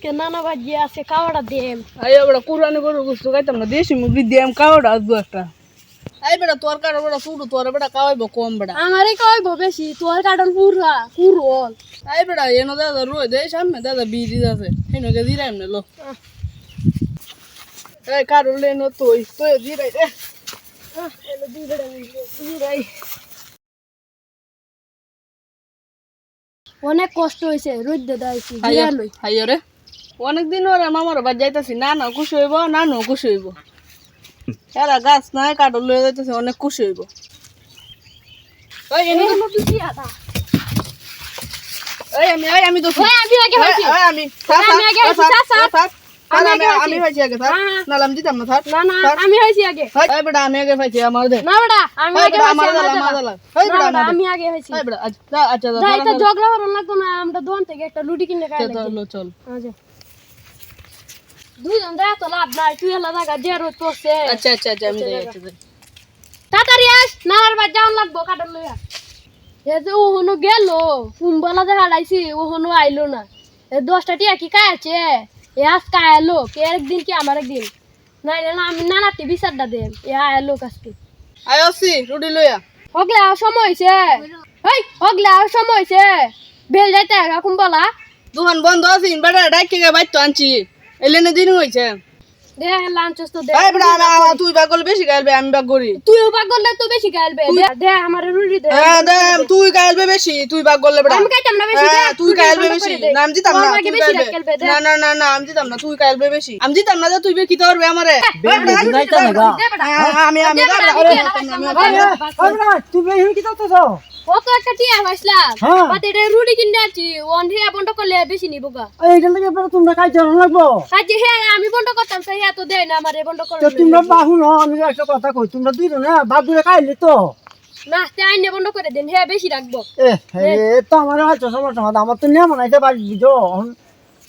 আজকে নানা ভাজি আছে খাওয়াটা দেম। আই বড় কুরবানি গরু গোস্ত খাইতাম না দেশি মুরগি দিয়ে আমি কাওড়া আসব একটা। আই বেটা তোর কাটা বেটা শুরু তোর বেটা কাওয়াইবো কম বেটা। আমারই কইব বেশি তোর কাটল পুরা কুরল। আই বেটা এনো দাদা রোজ দে সামনে দাদা বিজি আছে হেনকে দিরাম না লো। এই কারও লেনো তুই তুই দিরাই রে অনেক কষ্ট হয়েছে রোদ্দে দাইছি লই। হাইও রে। অনেকদিন ওরে মামার বাদ যাইতাছি না না খুশি হইব না নো খুশি হইব। এরা গাছ নাই কাঠল লয়ে যাইতেছে অনেক খুশি হইব। আমি তো আমি আমি আগে আমি। না দিতাম না থাক। না না আমি হইছি আগে। ওই বেটা আমি আগে পাইছি আমার দে। না বেটা আমি আগে বেটা আমার আমার দালা আমার দালা ওই বেটা বেটা, আমি আগে হইছি। ওই বেটা আচ্ছা আচ্ছা যাই তো ঝগড়া করার লাগতো না আমরা দোকান থেকে একটা লুটি কিনে খাই চল চল। আচ্ছা। দুইজন দেয় তো লাভ নাই তুই এলা জায়গা যে রোদ পড়ছে। আচ্ছা আচ্ছা আচ্ছা আমি যাই আচ্ছা। তাড়াতাড়ি আস নানার বাদ যাওয়ার লাগবো কাটার লইয়া। এ যে ওহনো গেল কুম্বলা যে হারাইছি ওহনো আইলো না। এ দশটা টিয়া কি কায় আছে? এ আজ কায় এলো কে একদিন কি আমার একদিন? নাই না আমি নানাটি বিচারটা দে এ আয়লো আজকে। আয় আসি রুটি লইয়া। হগলে আর সময় হয়েছে হেই হগলে আর সময় হয়েছে বেল যাইতে আগা কুম্বলা দোকান বন্ধ আছে বেটা ডাইকে বাইতো আনছি। এলেনে দিন হইছে। দে লাঞ্চ তো দে। এই বেটা আমা- আমা তুই বাগল বেশি গাইলবে আমি বাগ করি। তুইও পাক করলে বেশি গাইলবে। দে- দে আমার রুটি দে। হ্যাঁ দে তুই গাইলবে বেশি তুই বাগ করলে আমি খাইতাম না বেশি দে হ্যাঁ, তুই রুটি বেশি। নাম দিতাম না তুই দে। না না না না আমি না তুই গাইলবে বেশি। আমি না তুই বে কিতে পারবে আমারে আমি আমি আমি করতেছ কত একটা টিয়া পাইছিলাম হ্যাঁ। বাট এটা রুটি কিনে আছি হে বন্ধ করলে বেশি নিব গা। তোমরা খাইতে লাগবো কাজে হ্যাঁ আমি বন্ধ করতাম সেই এত দেয় না আমার বন্ধ করে তো তোমরা বাহু ন আমি একটা কথা কই তোমরা দুইজন না খাইলে তো। না তে আইনে বন্ধ করে দেন হে বেশি রাখব। এ তো আমার হয়তো সমস্যা আমার তো নিয়ে বানাইতে পারি বুঝো।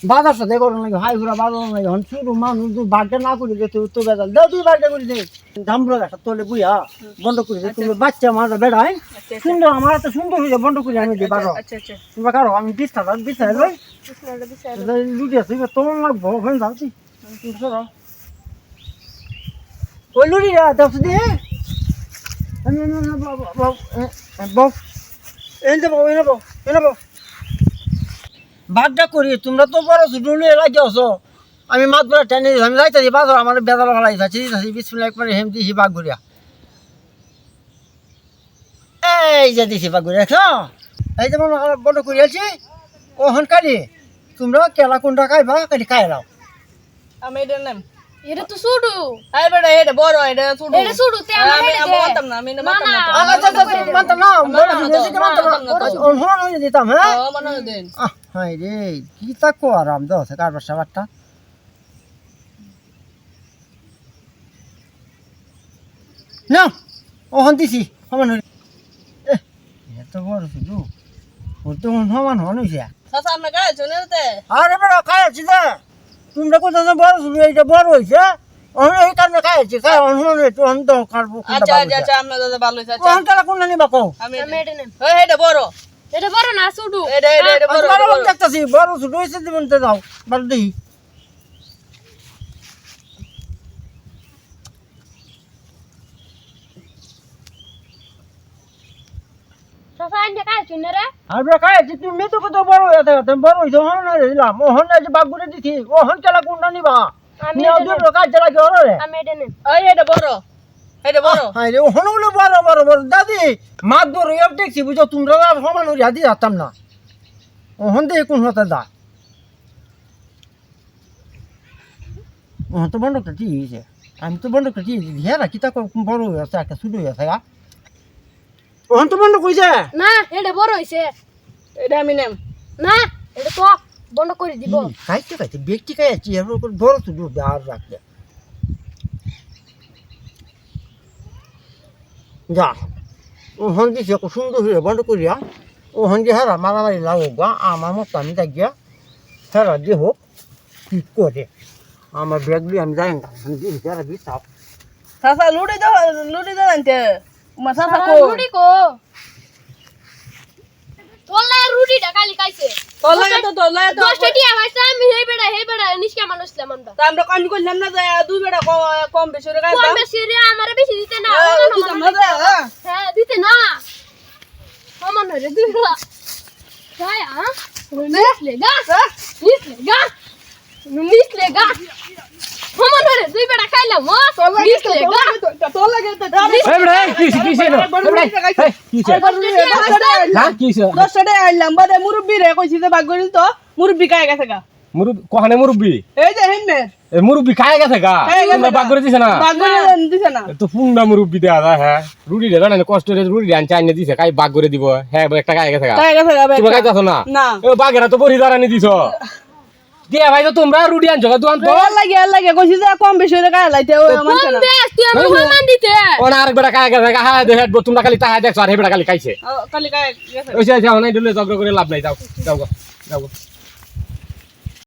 বাজার সাথে করো নাকি? হাই ঘুরা বাজার নাকি? হন শুরু মানুষ তুই বার্থডে না করি দে তুই তো বেজাল দাও তুই বার্থডে করি দে। ধামড়ো একটা তোলে বুঝা বন্ধ করে দে। তুমি বাচ্চা মাঝে বেড়াই সুন্দর আমার এত সুন্দর হয়ে বন্ধ করে আমি দিই বারো আচ্ছা আচ্ছা। তোমরা কারও আমি বিশ টাকা বিশ টাকা লই। লুটি আছে তোমার লাগবো ওখানে যাও তুই ওই লুটি দশ দিয়ে বউ এই দেবো এই নেব এই নেব বাদটা করি, তোমরা তো বড় ছুটু এলাই লাগে আছো আমি ধরে টেনে আমি যাইতেছি বাজার আমার বেদাল ভালাই যাচ্ছি যাচ্ছি বিসমিল্লাহ, একবারে হেম দিছি বাঘ ঘুরিয়া এই যে দিছি বাঘ ঘুরিয়া দেখছ? এই যে মনে বন্ধ করে আছি ওহন তোমরা কেলা কোনটা খাইবা কালি খাই নাও। আমি এটা নাম এটা তো শুডু আই বেটা এটা বড় এটা ছোট এটা শুডু তে আমার আমি আমি দে। না আমি না মানতাম না না আমার তো তো মানতাম না বড় মানতাম না? ওহন হয়ে দিতাম হ্যাঁ? ও মনে হয় দেন। হাই রে কি তা কো আরাম দাও সে কারবার সাবারটা না ওহন দিছি সমান হইল। এত বড় শুধু। ওর তো সমান হন হইছে। সাসা আপনি গায়ে শুনে আরে বড় খাই আছি যে। তোমরা কোথাও তো বড় শুধু এইটা বড় হয়েছে। এই কারণে খাইছি খাই অহন হন একটু অহন তো কারবো আচ্ছা আচ্ছা আচ্ছা আমরা দাদা ভালো হয়েছে আচ্ছা। কালা কোন নানি বাকো আমি আমি এটা নেন ওই এটা বড়। এটা বড় না ছোট। এটা এটা বড় বড়। দেখতাছি বড় শুধু হয়েছে দিবেন তো দাও বড় দিই সাসা আইনে কাজ শুনে রে আমরা খাই আছি তুমি তো কত বড় হয়েছে তুমি বড় হয়েছে ওহন না দিলাম ওহন না যে বাগুরে দিছি ওহন কেলা কোনটা নিবা? আমি দুটো কাজ চালা কি রে? আমি এটা নেন ওই এটা বড়। এটা বড়। হাই রে ওহনগুলো বড় বড় বড়। দাদি মাছ বড় এব দেখছি বুঝো তোমরা আর সমান হয়ে যাতাম না। ওহন দিয়ে কোন হতে দা? ওহন তো বন্ধকটা ঠিক হয়েছে। আমি তো বন্ধকটা ঠিক হয়েছে। হ্যাঁ কিতা বড় হয়েছে একটা শুরু হয়েছে গা ওহন তো বন্ধ কইছে না এটা বড় হইছে। এটা আমি নেম। না এটা তো বন্ধ করে দিব। খাইতে খাইতে ব্যক্তি খাইছি এর উপর বড় শুধু আর রাখলে যা। ও হন্দি সে সুন্দর হয়ে বন্ধ করিয়া ও হন্দি হারা মারামারি লাগুক গা আমার মতো আমি গিয়া হেরা যে হোক কি করে। আমার ব্যাগ দিয়ে আমি যাই না হেরা বিশ্বাস সাসা লুটি দাও লুটি দাও আনতে মা সাসা কো? তোলা রুটিটা কালি খাইছে। তোর লাগে তো তোর লাগে তো দশটা টিয়া খাইছে আমি হেই বেড়া হেই মিসকে মানুষ ছিলাম আমরা। তা আমরা আমি কইলাম না যে দুই ক- কম বেশি করে কোন বেশি রে আমারে বেশি দিতে না হ্যাঁ, না রে, হ্যাঁ। হ্যাঁ দিতে না। সমান রে দুই বেলা তাই আ নিসলে গা নিসলে গা নিসলে গা সমান রে দুই বেটা খাইলাম ও নিসলে গা। তোর লাগে তো দাম বেটা, এই কিসে, কিসে নো? এই বেটা, এই, কিসে? হ্যাঁ, দশটা আইলাম বাদে মুরব্বি রে কইছি যে ভাগ করিল তো মুরব্বি কায় গেছে গা। মুরুব্বি- কখানে মুরব্বি? এই যে হেমে এ মুরব্বি খায় গেছে গা? তোমরা গা। করে দিছে না? ভাগ করে দিছে না। তো পুংনা মুরব্বি দেয়া যায় হ্যাঁ। রুটি দে কষ্ট আনছে আইনে দিছে কাই বাগ করে দিব। হ্যাঁ একটা খায় গেছে গা। কায় গেছে গা না? না। এ বাগেরা তো বড়ি দাঁড়ানি দিছ। দিয়া ভাই তো তোমরা রুটি আনছো দোকান তো? লাগে আর লাগে কইছি যে কম বেশি হইলে কায় লাইতে ও বেশ তুই আমার দিতে। ওনা বেটা খায় গেছে হ্যাঁ দেখে তোমরা খালি তাহাই দেখছ আর হে বেটা খালি খাইছে। খালি খায় গেছে। ওই যে যাও নাই দিলে জগ্র করে লাভ নাই যাও যাও যাও।